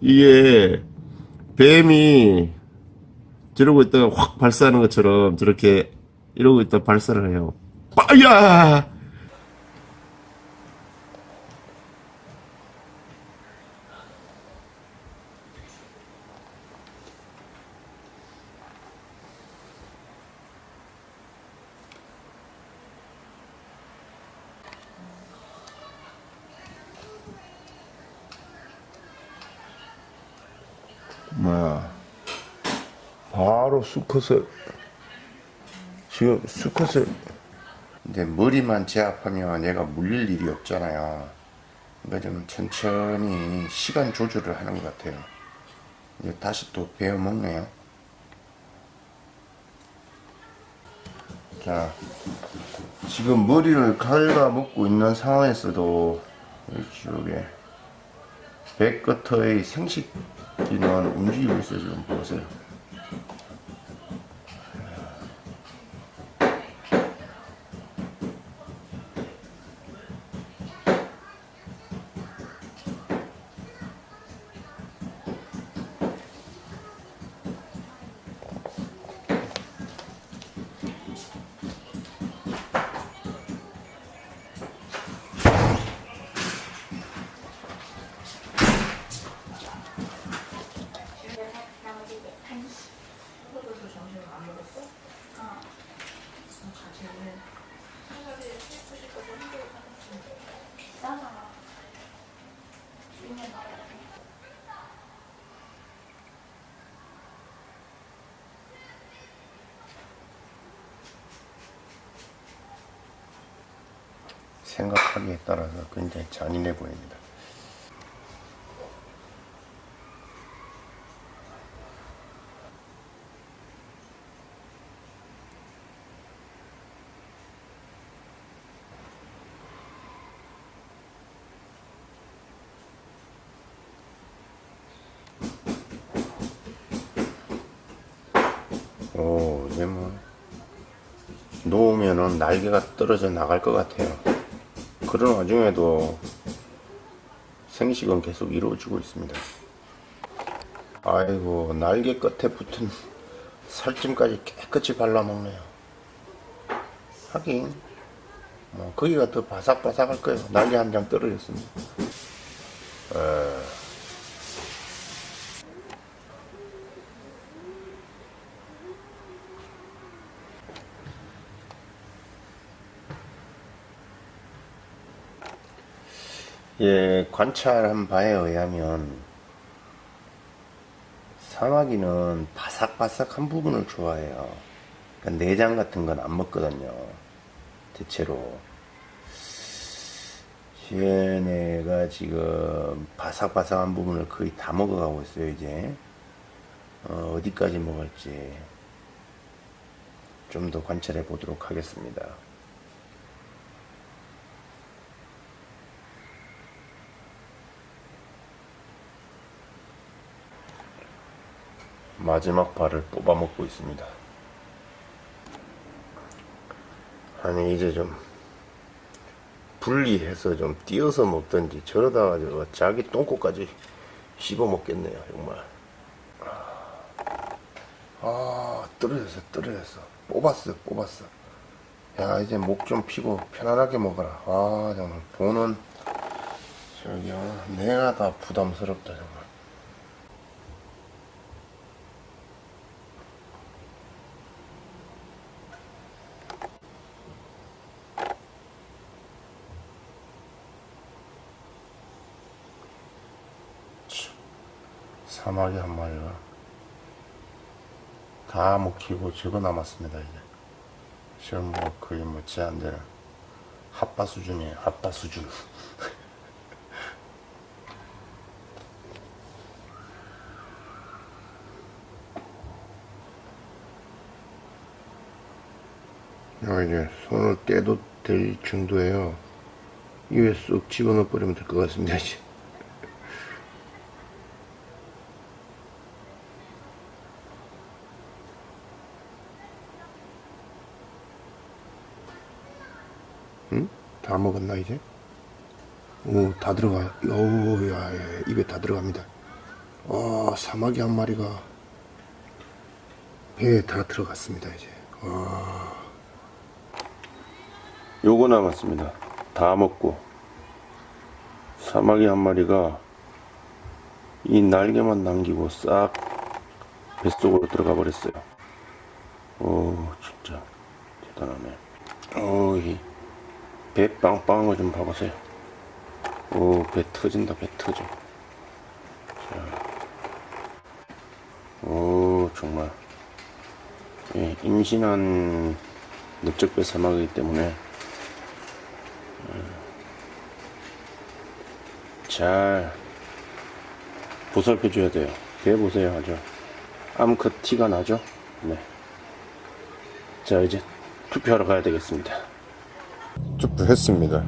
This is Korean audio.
이게 뱀이 저러고 있다가 확 발사하는 것처럼 저렇게 이러고 있다 발사를 해요. 빠야! 뭐야? 바로 수컷을 지금 수컷을 근데 머리만 제압하면 얘가 물릴 일이 없잖아요. 그러니까 좀 천천히 시간 조절을 하는 것 같아요. 이제 다시 또 베어 먹네요. 자, 지금 머리를 갉아 먹고 있는 상황에서도 이쪽에 백커터의 생식 기는 움직이고 있어요. 지금 보세요. 생각하기에 따라서 굉장히 잔인해 보입니다. 오, 얘뭐 놓으면은 날개가 떨어져 나갈 것 같아요. 그런 와중에도 생식은 계속 이루어지고 있습니다. 아이고, 날개 끝에 붙은 살찜까지 깨끗이 발라먹네요. 하긴, 뭐, 거기가 더 바삭바삭할 거예요. 날개 한 장 떨어졌습니다. 에... 예, 관찰한 바에 의하면 사마귀는 바삭바삭한 부분을 좋아해요. 그러니까 내장 같은 건 안 먹거든요. 대체로. 얘네가 지금 바삭바삭한 부분을 거의 다 먹어가고 있어요, 이제. 어, 어디까지 먹을지 좀 더 관찰해 보도록 하겠습니다. 마지막 발을 뽑아 먹고 있습니다. 아니 이제 좀 분리해서 좀 띄어서 먹든지 저러다가 저 자기 똥꼬까지 씹어 먹겠네요 정말. 아 떨어졌어 떨어졌어 뽑았어 뽑았어. 야 이제 목 좀 피고 편안하게 먹어라. 아 정말 보는 저기요 내가 다 부담스럽다 정말. 사마귀 한 마리가 다 먹히고 적어 남았습니다 이제. 지금 뭐 거의 뭐 제한되는 핫바 수준이에요 핫바 수준. 요 이제 손을 떼도 될 정도예요. 입에 쑥 집어넣어 버리면 될 것 같습니다 이제 응? 다 먹었나 이제? 오, 다 들어가. 오, 야, 야, 입에 다 들어갑니다. 와 사마귀 한 마리가 배에 다 들어갔습니다 이제 와 요거 남았습니다 다 먹고 사마귀 한 마리가 이 날개만 남기고 싹 뱃속으로 들어가 버렸어요 오 진짜 대단하네 오이 배 빵빵한 거 좀 봐보세요. 오 배 터진다 배 터져. 오 정말. 예, 임신한 넓적배 사막이기 때문에 음, 잘 보살펴 줘야 돼요. 배 보세요 아주. 암컷 티가 나죠? 네. 자 이제 투표하러 가야 되겠습니다 투표했습니다